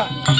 பூசி சந்தனம்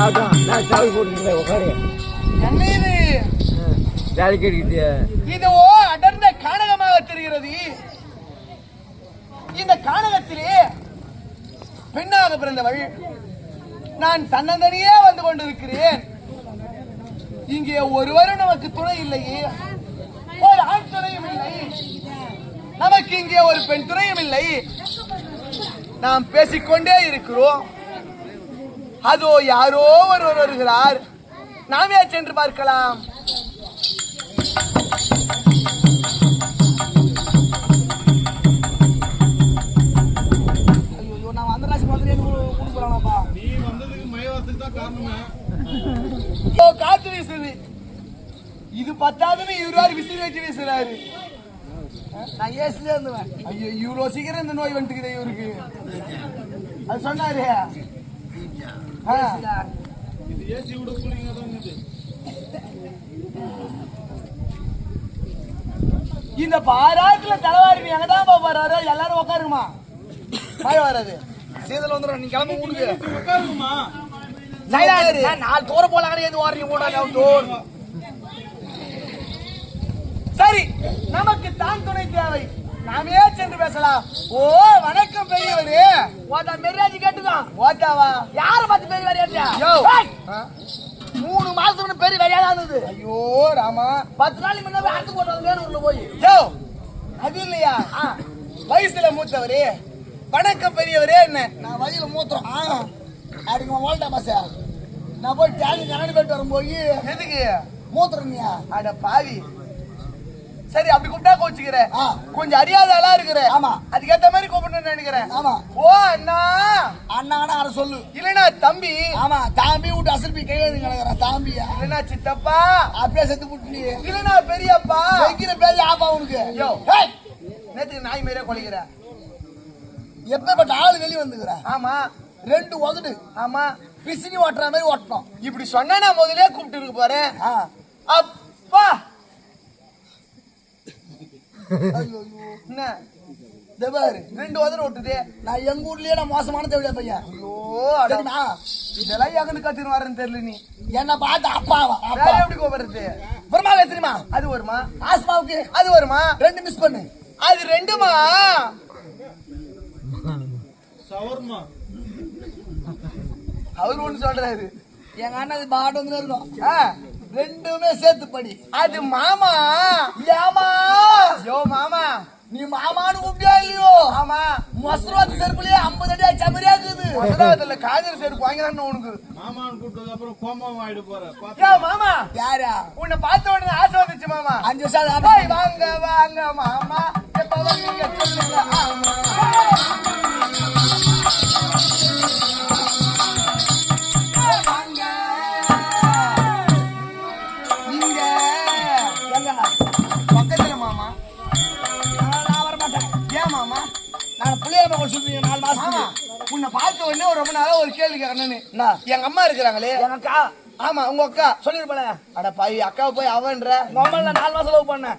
ஆகட்டும் நான் தவறு போட்டுருக்கேன் உட்காரு என்ன இது வேலைக்கு அடிக்கிட்டு இது ஓ அடர்ந்த காணகமாக தெரிகிறது. இந்த காணகத்திலே பெண்ணாக பிறந்தவள். நான் தன்னந்தனியே வந்து கொண்டிருக்கிறேன். இங்கே ஒருவரும் நமக்கு துணை இல்லையே. ஒரு ஆண் துணையும் இல்லை. நமக்கு இங்கே ஒரு பெண் துணையும் இல்லை. நாம் பேசிக்கொண்டே இருக்கிறோம். அதோ யாரோ ஒருவர் வருகிறார். நாமே சென்று பார்க்கலாம்? காத்து வீசுது. இது பத்தாதுன்னு இவரு விசிறி வச்சு வீசுறாரு. நான் ஏசிலே இருந்துவேன். ஐயோ இவ்வளோ சீக்கிரம் இந்த நோய் வந்துக்குது இவருக்கு. அது சொன்னாரு. ஆ. இது ஏசி விட கூலிங்க தான் இது இந்த பாராட்டுல தலைவாரி எங்க தான் போறாரு எல்லாரும் உட்காருமா மழை வராது. சீதல் வந்துடும் நீ கிளம்ப ஊருக்கு உட்காருங்கம்மா நாலு தூர போல கிடையாது. ஓடுறீங்க கூட தூர் சரி நமக்கு தான் துணை தேவை நாமே பேசலாம் ஓ வணக்கம் பெரியவரே. ஓட்டா மெரியாஜி கேட்டுதான் ஓட்டாவா யார பார்த்து பெரிய வரையாச்சா மூணு மாசத்துக்கு பெரிய வரையாதான் இருந்தது. ஐயோ ராமா. பத்து நாளைக்கு முன்ன போய் அடுத்து போட்டு வேணும் உள்ள போய். யோ அது இல்லையா? வயசுல மூத்தவரே. வணக்கம் பெரியவரே என்ன? நான் வழியில ஆ. அதுக்கு ஓல்டா பஸ் நான் போய் டேங்க் கண்ணாடி போயிட்டு வரும் போய் எதுக்கு மூத்திரம்யா அட பாவி. சரி அப்படி கூப்பிட்டா கோச்சுக்கிற ஆ. கொஞ்சம் அறியாத ஆளா இருக்கிற ஆமா. அதுக்கேத்த மாதிரி கூப்பிடணும்னு நினைக்கிறேன். ஆமா. ஓ அண்ணா. அண்ணாடா அதை சொல்லு. இல்லனா தம்பி. ஆமா தாம்பி விட்டு அசல்பி கையெழுதி கிடக்குறான் தாம்பியா? இல்லனா சித்தப்பா. அப்படியே செத்து புட்டு இல்லனா பெரியப்பா. வைக்கிற பேரு ஆப்பா உனக்கு. யோ. நேத்துக்கு நாய் மாரியே கொலைக்கிற எப்பேற்பட்ட ஆளு வெளியே வந்துக்கிற? ஆமா. ரெண்டு உதடு. ஆமா. பிசினி ஓட்டுற மாதிரி ஓட்டணும். இப்படி சொன்னா நான் முதல்லயே கூப்பிட்டு இருக்க ஆ. அப்பா! ஐயோ என்ன? இந்த பாரு ரெண்டு உதற விட்டுது நான் எங்க ஊர்லயே நான் மோசமான தேவையா பையன் ஐயோ அட. தெரியுமா? இதெல்லாம் எங்கன்னு கத்துன்னு வரேன்னு தெரியல நீ. என்ன பார்த்து அப்பாவா வேற அப்பா எப்படி கூப்பிடுறது பிரம்மாவே தெரியுமா? அது வருமா? ஆஸ்மாவுக்கு. அது வருமா? ரெண்டு மிஸ் பண்ணு. அது ரெண்டுமா? சவர்மா. அவர் ஒண்ணு சொல்றாரு. எங்க அண்ணன் பாட்டு வந்து இருக்கும். ஆ, ரெண்டுமே சேர்த்து படி அது மாமா. ஏமா. யோ மாமா. நீ மாமான்னு கூப்பிட்டியா இல்லையோ? ஆமா. மொசரவாத்து செருப்புலயே ஐம்பது அடி அடிச்ச மாதிரியா இருக்குது? முதலாவதுல காய்கறி செருப்பு வாங்கிறான்னு உனக்கு. மாமான்னு கூப்பிட்டதுக்கு அப்புறம் கோமாவும் ஆயிடு போற. யோ மாமா. யாரா? உன்னை பார்த்த உடனே ஆசை வந்துச்சு மாமா. அஞ்சு வருஷம் வாங்க வாங்க மாமா. எப்ப சொல்லுங்க ஆமா. உன்னை பார்த்த உடனே ஒரு ரொம்ப நாளா ஒரு கேள்வி கேட்கணும்னு. என்ன? எங்க அம்மா இருக்கிறாங்களே? எனக்கா ஆமா உங்க அக்கா. சொல்லிருப்பேன் அட பாய் அக்காவை போய் அவன்ற நான் நாலு மாசம் லவ் பண்ணேன்.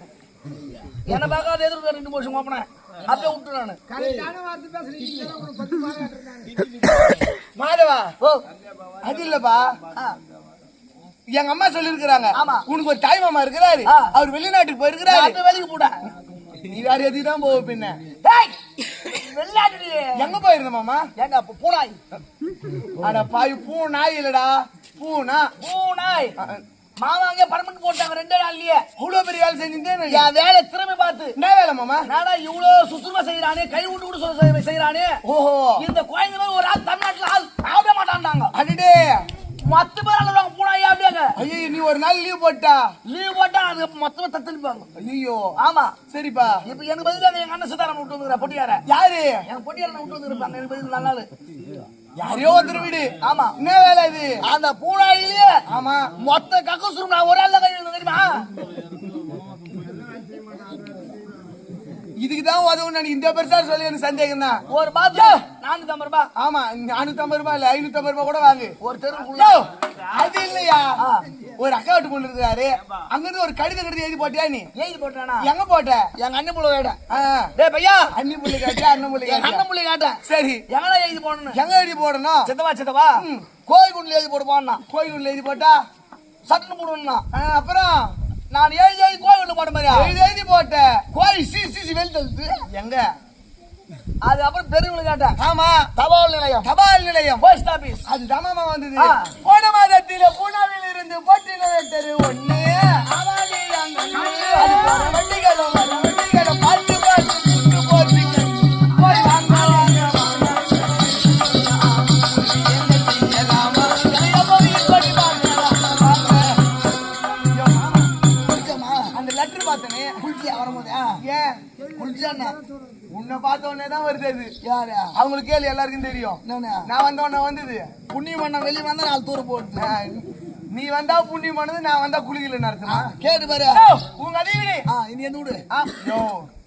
என்ன பார்க்காத எதிர்க்க ரெண்டு வருஷம் போனேன் அப்படியே விட்டு நானு. மாதவா ஓ. அது இல்லப்பா. எங்க அம்மா சொல்லிருக்கிறாங்க ஆமா. உனக்கு ஒரு தாய் மாமா இருக்கிறாரு. அவர் வெளிநாட்டுக்கு போயிருக்கிறாரு. வேலைக்கு போட்டேன். நீ வேற எதுக்கு தான் போவ பின்ன? வெள்ளாட்டு எங்க போயிருந்த மாமா? எங்க அப்ப பூனாய். அட பாய் பூ நாய் இல்லடா. பூனா. பூனாய். மாமா அங்கே பர்மனன்ட் போட்டாங்க ரெண்டே நாள்லயே. அவ்வளவு பெரிய வேலை செஞ்சுட்டேன் என் வேலை திறமை பார்த்து. என்ன வேலை மாமா? நாடா இவ்வளவு சுசுமா செய்யறானே கை விட்டு கூட சொல்ல செய்யறானே ஓஹோ. இந்த மாதிரி ஒரு ஆள் தமிழ்நாட்டுல ஆள் ஆக மாட்டான்டாங்க. அடடே. மொத்த பேர் அழுவாங்க ஐயோ நீ ஒரு நாள் லீவ் போட்டா? லீவ் போட்டா அது மொத்தமா தத்தளிப்பாங்க ஐயோ ஆமா. சரிப்பா. இப்ப எனக்கு பதிலாக எங்க அண்ணன் சித்தாராமன் விட்டு வந்துக்கிற பொட்டியார. யாரு? என் பொட்டியார விட்டு வந்துருப்பாங்க எனக்கு பதில் நல்ல யாரையோ ஒருத்தர் வீடு. ஆமா. என்ன வேலை இது? அந்த பூனாயிலேயே ஆமா. மொத்த கக்கசுரும் நான் ஒரு ஆள் கை தெரியுமா? இதுக்கு தான் உதவும் நான் இந்த பெருசா சொல்லி எனக்கு சந்தேகம் தான். ஒரு பாத்து நானூத்தி ஐம்பது ரூபாய். ஆமா நானூத்தி ஐம்பது ரூபாய் இல்ல ஐநூத்தி ஐம்பது ரூபாய் கூட வாங்கு. ஒரு தெருவுக்குள்ள அது இல்லையா. ஒரு அக்கா வீட்டு பொண்ணு இருக்கிறாரு. அங்கிருந்து ஒரு கடிதம் கடிதம் எழுதி போட்டியா நீ? எழுதி போட்டானா? எங்க போட்ட? எங்க அண்ணன் புள்ள கேட்டேன் டேய் பையா. அண்ணி புள்ளி காட்டியா அண்ணன் புள்ளி காட்டியா அண்ணன் புள்ள கேட்டேன் சரி. எங்கடா எழுதி போடணும் எங்க எழுதி போடணும்? சித்தவா சித்தவா. கோயிலுக்குள்ள எழுதி போடுவான்னா கோயிலுள்ள எழுதி போட்டா? சட்டுன்னு போடுவேன்னா? ஆ, அப்புறம்? நான் எழுதி எழுதி கோயிலுக்குள்ள போட மாதிரியா? எழுதி எழுதி போட்ட. கோயில் சி சி சி வெளி தள்ளுது எங்க? அது அப்புறம் பெரியவங்களை கேட்டேன். ஆமா. தபால் நிலையம். தபால் நிலையம். போஸ்ட் ஆபீஸ் அது தமாமா வந்தது. போன மாதத்தில பூனாவில் இருந்து போட்டியில தெரு ஒண்ணு. யாரு? அவங்களுக்கு கேள்வி எல்லாருக்கும் தெரியும். நான் வந்த உடனே வந்தது. புண்ணியம் பண்ண வெளியே வந்தா நாலு தூரம் போடுது ஆ, நீ வந்தா புண்ணியம் பண்ணது நான் வந்தா குளிக்கல அர்த்தமா கேட்டு பாரு. உங்க அதிவிடி ஆ இனி எந்த விடு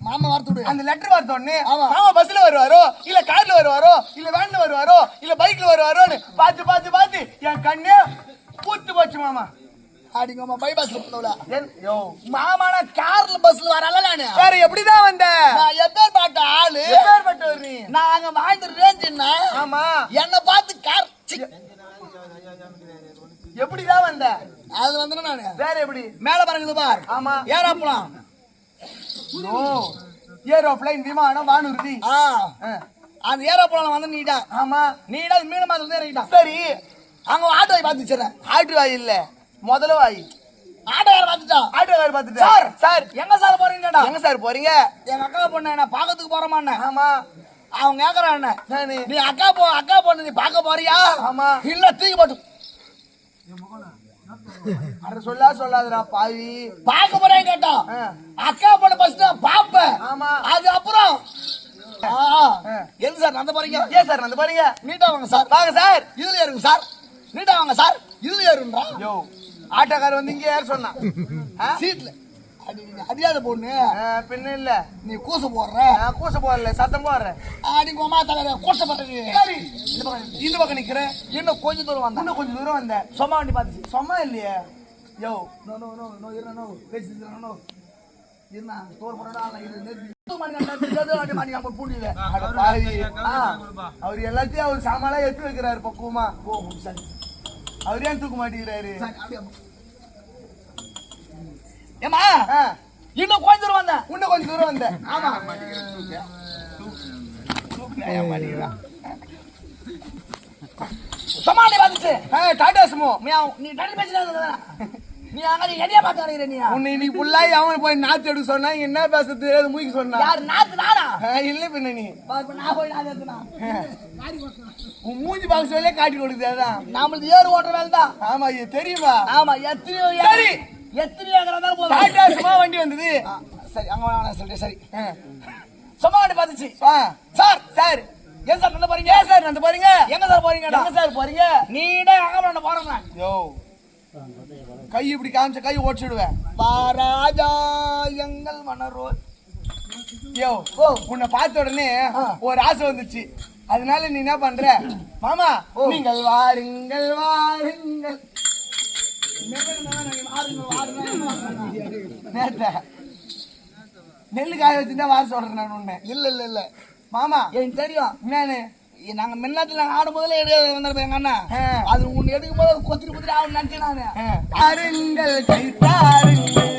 மாமா வார்த்தை விடு. அந்த லெட்டர் பார்த்த உடனே. மாமா பஸ்ல வருவாரோ இல்ல கார்ல வருவாரோ இல்ல வேன்ல வருவாரோ இல்ல பைக்ல வருவாரோன்னு பார்த்து பார்த்து பார்த்து என் கண்ணே பூத்து போச்சு மாமா. அடிங்க அம்மா பைபாஸ்ல போனவள யோ, மாமான கார்ல பஸ்ல வரல நானு? வேற எப்படிதான் வந்த நான் எப்பேர் பாட்ட ஆளு எப்பேற்பட்டவர் நீ நான் அங்க வாழ்ந்த ரேஞ்சுன்னா ஆமா. என்ன பார்த்து கார் எப்படிதான் வந்த? அது வந்து நானு. வேற எப்படி? மேல பாருங்க பார். ஆமா. ஏறா போலாம் ஓ ஏரோப்ளைன் விமானம் வானூர்தி. அந்த போலாம் வந்து நீடா. ஆமா. நீடா மீன மாதிரி வந்து இறங்கிட்டான். சரி. அங்க ஆட்டோ பார்த்து வச்சிடறேன் ஆட்டு வாய் இல்ல. முதல்ல வாய். ஆட்டோ யார பார்த்துட்டான் ஆட்டு வாய் பார்த்துட்டு. Sir sir. எங்க சார் போறீங்கடா? எங்க சார் போறீங்க? எங்க அக்கா பொண்ணு என்ன பாக்கிறதுக்கு போறோமா ஆமா. அவங்க கேக்குறான் என்ன? நீ அக்கா போ அக்கா பொண்ணு நீ பார்க்க போறியா? ஆமா. இல்ல தூக்கி போட்டு. அட சொல்லா சொல்லாதடா பாவி. பார்க்க போறேன் கேட்டான். அக்கா பொண்ணு ஃபர்ஸ்ட் பாப்பேன் ஆமா. அது அப்புறம். எங்க சார் நடந்து போறீங்க? ஏன் சார் வந்து பாருங்க நீட்டா வாங்க சார். வாங்க சார். இதுல ஏறுங்க சார். நீட்டா வாங்க சார். இதுல ஏறுன்றா யோ ஆட்டோக்காரர் வந்து இங்க ஏற சொன்னான்? சீட்ல. அறியாத பொண்ணு. பின்ன இல்ல. நீ கூசு போடுற. கூச போடல சத்தம் போடுறேன் அடி கோமா தலை கூச பண்றது இந்த பக்கம் நிக்கிறேன். இன்னும் கொஞ்சம் தூரம் வந்தா இன்னும் கொஞ்சம் தூரம் வந்தேன். சும்மா வண்டி பார்த்துச்சு. சும்மா இல்லையே. யோ. நோ நோ நோ நோ இரு நோ பேசி நோ இருந்தா ஸ்டோர் பாவி. அவர் எல்லாத்தையும் அவர் சாமானா எடுத்து வைக்கிறாரு பக்குவமா. அவர் ஏன் தூக்க மாட்டேங்கிறாரு? ஏமா இன்னும் கொஞ்சம் தூரம் வந்தேன். இன்னும் கொஞ்சம் தூரம் வந்தேன். ஆமா. பார்த்துச்சு ஆ, டாடா சுமோ. நீ தண்ணி பேசினா நீ அங்க என்னைய பார்த்து அலையிற நீ? உன்னை இன்னைக்கு புள்ளாய் அவன் போய் நாத்து எடுக்க சொன்னா என்ன பேச தெரியாது மூய்க்கு சொன்னா. யார் நாத்து நானா? இல்ல பின்ன நீ. நான் போய் நாத்து எடுத்துனா உன் மூஞ்சி பார்க்க சொல்லே காட்டி கொடுக்குது அதான். நம்மளுக்கு ஏறு ஓட்டுற வேலை தான். ஆமா இது தெரியுமா? ஆமா எத்தனையோ சரி. எத்தனையோ ஏக்கரா இருந்தாலும் போதும் சும்மா வண்டி வந்தது. சரி அங்க வேணாம் சொல்லிட்டு சரி. சும்மா வண்டி பார்த்துச்சு. Sir sir. எங்க சார் நடந்து போறீங்க? ஏன் சார் அந்த பாருங்க எங்க சார் போறீங்க? எங்க சார் போறீங்க? நீடே அங்க போறேன் யோ. கை இப்படி காமிச்ச கை ஓடிச்சுடுவேன் பாராஜா எங்கள் மனரோ யோ ஓ. உன்னை பார்த்த உடனே ஒரு ஆசை வந்துச்சு. அதனால நீ என்ன பண்ற? மாமா நீங்கள் வாருங்கள் வாருங்கள். நேத்த. நெல்லு காய வச்சுட்டா வார சொல்றேன் நான் உன்னை. இல்ல இல்ல இல்ல. மாமா. எனக்கு தெரியும். என்னன்னு? நாங்க முன்னாத்துல நாங்க ஆடும் போதுல எடுக்க வந்திருப்போம் எங்க அண்ணா. அது உன்னை எடுக்கும் போது கொத்திரி கொத்திரி ஆகும் நினைச்சேன் நானு. ஆ. தாருங்கள் கை தாருங்கள்.